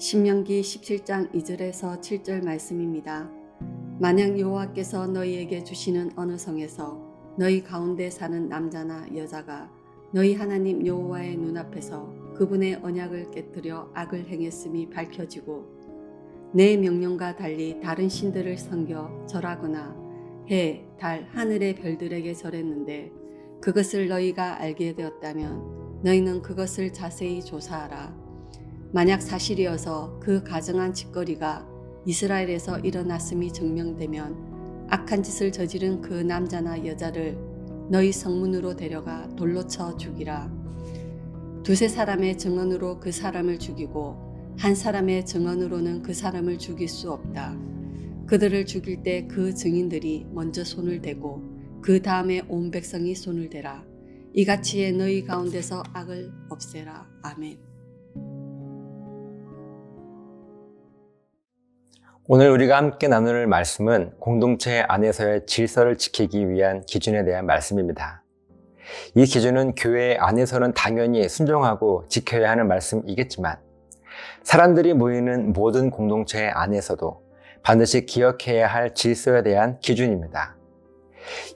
신명기 17장 2절에서 7절 말씀입니다. 만약 여호와께서 너희에게 주시는 어느 성에서 너희 가운데 사는 남자나 여자가 너희 하나님 여호와의 눈앞에서 그분의 언약을 깨뜨려 악을 행했음이 밝혀지고 내 명령과 달리 다른 신들을 섬겨 절하거나 해, 달, 하늘의 별들에게 절했는데 그것을 너희가 알게 되었다면 너희는 그것을 자세히 조사하라. 만약 사실이어서 그 가정한 짓거리가 이스라엘에서 일어났음이 증명되면 악한 짓을 저지른 그 남자나 여자를 너희 성문으로 데려가 돌로 쳐 죽이라. 두세 사람의 증언으로 그 사람을 죽이고 한 사람의 증언으로는 그 사람을 죽일 수 없다. 그들을 죽일 때 그 증인들이 먼저 손을 대고 그 다음에 온 백성이 손을 대라. 이같이 해 너희 가운데서 악을 없애라. 아멘. 오늘 우리가 함께 나눌 말씀은 공동체 안에서의 질서를 지키기 위한 기준에 대한 말씀입니다. 이 기준은 교회 안에서는 당연히 순종하고 지켜야 하는 말씀이겠지만 사람들이 모이는 모든 공동체 안에서도 반드시 기억해야 할 질서에 대한 기준입니다.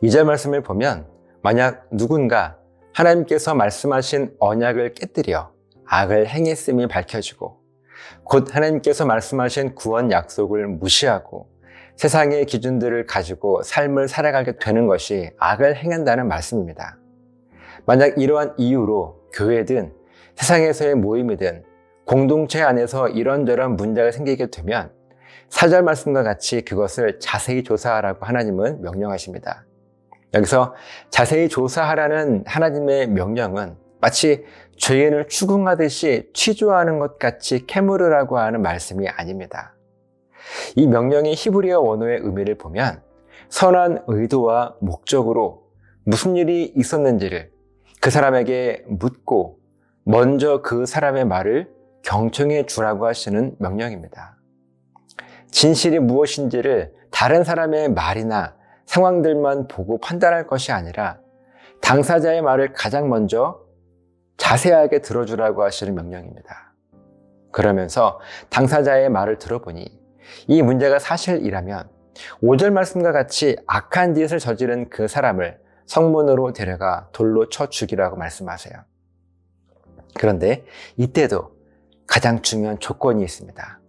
2절 말씀을 보면 만약 누군가 하나님께서 말씀하신 언약을 깨뜨려 악을 행했음이 밝혀지고 곧 하나님께서 말씀하신 구원 약속을 무시하고 세상의 기준들을 가지고 삶을 살아가게 되는 것이 악을 행한다는 말씀입니다. 만약 이러한 이유로 교회든 세상에서의 모임이든 공동체 안에서 이런저런 문제가 생기게 되면 사절 말씀과 같이 그것을 자세히 조사하라고 하나님은 명령하십니다. 여기서 자세히 조사하라는 하나님의 명령은 마치 죄인을 추궁하듯이 취조하는 것 같이 캐물으라고 하는 말씀이 아닙니다. 이 명령의 히브리어 원어의 의미를 보면 선한 의도와 목적으로 무슨 일이 있었는지를 그 사람에게 묻고 먼저 그 사람의 말을 경청해 주라고 하시는 명령입니다. 진실이 무엇인지를 다른 사람의 말이나 상황들만 보고 판단할 것이 아니라 당사자의 말을 가장 먼저 자세하게 들어주라고 하시는 명령입니다. 그러면서 당사자의 말을 들어보니 이 문제가 사실이라면 5절 말씀과 같이 악한 짓을 저지른 그 사람을 성문으로 데려가 돌로 쳐 죽이라고 말씀하세요. 그런데 이때도 가장 중요한 조건이 있습니다.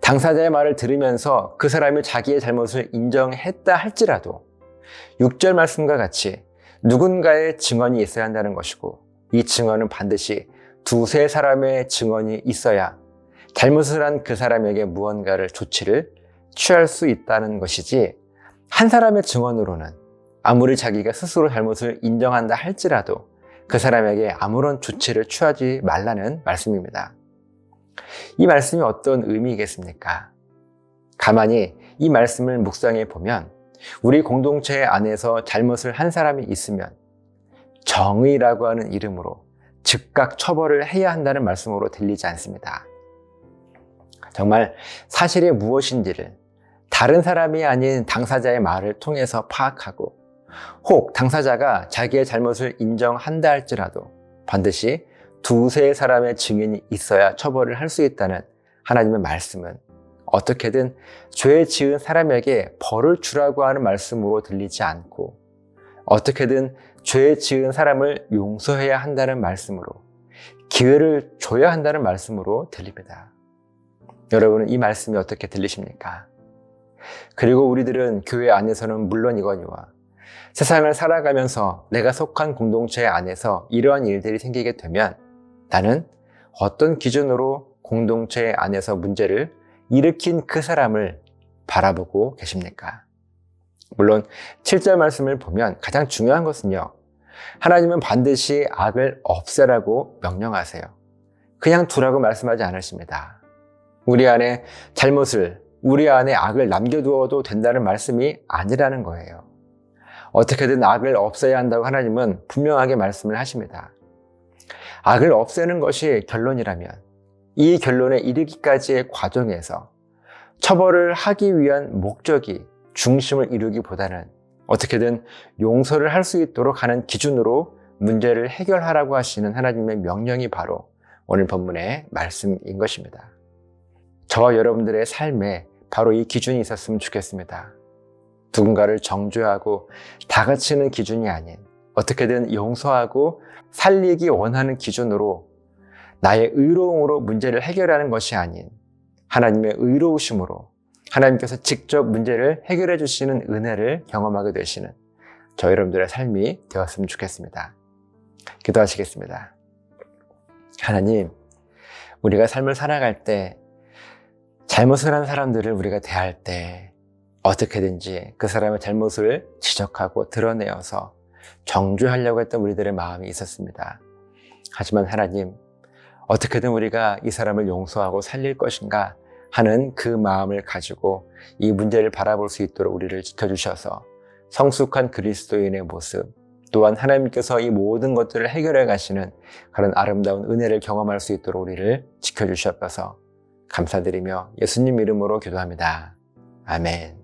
당사자의 말을 들으면서 그 사람이 자기의 잘못을 인정했다 할지라도 6절 말씀과 같이 누군가의 증언이 있어야 한다는 것이고 이 증언은 반드시 두세 사람의 증언이 있어야 잘못을 한 그 사람에게 무언가를 조치를 취할 수 있다는 것이지 한 사람의 증언으로는 아무리 자기가 스스로 잘못을 인정한다 할지라도 그 사람에게 아무런 조치를 취하지 말라는 말씀입니다. 이 말씀이 어떤 의미겠습니까? 가만히 이 말씀을 묵상해 보면 우리 공동체 안에서 잘못을 한 사람이 있으면 정의라고 하는 이름으로 즉각 처벌을 해야 한다는 말씀으로 들리지 않습니다. 정말 사실이 무엇인지를 다른 사람이 아닌 당사자의 말을 통해서 파악하고 혹 당사자가 자기의 잘못을 인정한다 할지라도 반드시 두세 사람의 증인이 있어야 처벌을 할 수 있다는 하나님의 말씀은 어떻게든 죄 지은 사람에게 벌을 주라고 하는 말씀으로 들리지 않고 어떻게든 죄 지은 사람을 용서해야 한다는 말씀으로 기회를 줘야 한다는 말씀으로 들립니다. 여러분은 이 말씀이 어떻게 들리십니까? 그리고 우리들은 교회 안에서는 물론이거니와 세상을 살아가면서 내가 속한 공동체 안에서 이러한 일들이 생기게 되면 나는 어떤 기준으로 공동체 안에서 문제를 일으킨 그 사람을 바라보고 계십니까? 물론 7절 말씀을 보면 가장 중요한 것은요. 하나님은 반드시 악을 없애라고 명령하세요. 그냥 두라고 말씀하지 않으십니다. 우리 안에 잘못을, 우리 안에 악을 남겨두어도 된다는 말씀이 아니라는 거예요. 어떻게든 악을 없애야 한다고 하나님은 분명하게 말씀을 하십니다. 악을 없애는 것이 결론이라면 이 결론에 이르기까지의 과정에서 처벌을 하기 위한 목적이 중심을 이루기보다는 어떻게든 용서를 할 수 있도록 하는 기준으로 문제를 해결하라고 하시는 하나님의 명령이 바로 오늘 본문의 말씀인 것입니다. 저와 여러분들의 삶에 바로 이 기준이 있었으면 좋겠습니다. 누군가를 정죄하고 다그치는 기준이 아닌 어떻게든 용서하고 살리기 원하는 기준으로 나의 의로움으로 문제를 해결하는 것이 아닌 하나님의 의로우심으로 하나님께서 직접 문제를 해결해 주시는 은혜를 경험하게 되시는 저 여러분들의 삶이 되었으면 좋겠습니다. 기도하시겠습니다. 하나님, 우리가 삶을 살아갈 때 잘못을 한 사람들을 우리가 대할 때 어떻게든지 그 사람의 잘못을 지적하고 드러내어서 정죄하려고 했던 우리들의 마음이 있었습니다. 하지만 하나님, 어떻게든 우리가 이 사람을 용서하고 살릴 것인가 하는 그 마음을 가지고 이 문제를 바라볼 수 있도록 우리를 지켜주셔서 성숙한 그리스도인의 모습, 또한 하나님께서 이 모든 것들을 해결해 가시는 그런 아름다운 은혜를 경험할 수 있도록 우리를 지켜주셨어서 감사드리며 예수님 이름으로 기도합니다. 아멘.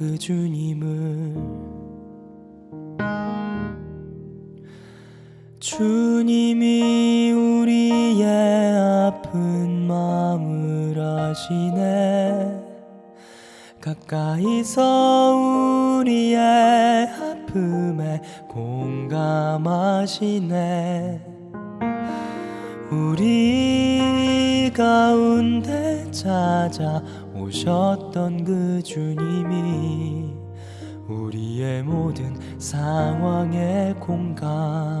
그 주님을. 주님이 우리의 아픈 마음을 아시네. 가까이서 우리의 아픔에 공감하시네. 우리 가운데 찾아오셨던 그 주님이 우리의 모든 상황에 공감하시네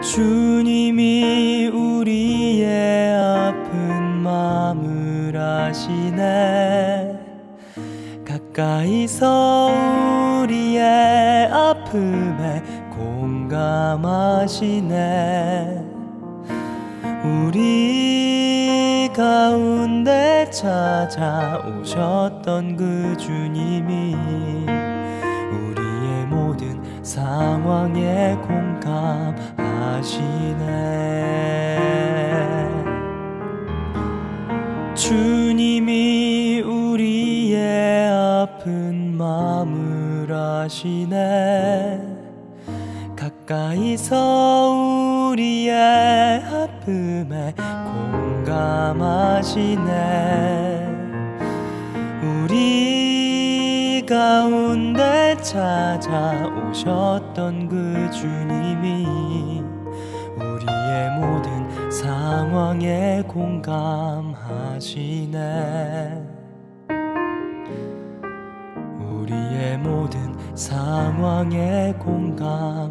주님이 우리의 아픈 마음을 아시네. 가까이서 우리의 아픔에 공감하시네. 우리 가운데 찾아오셨던 그 주님이 우리의 모든 상황에 공감 주님이 우리의 아픈 마음을 아시네. 가까이서 우리의 아픔에 공감하시네. 우리 가운데 찾아오셨던 그 주님이 우리의 모든 상황에 공감하시네. 우리의 모든 상황에 공감하시네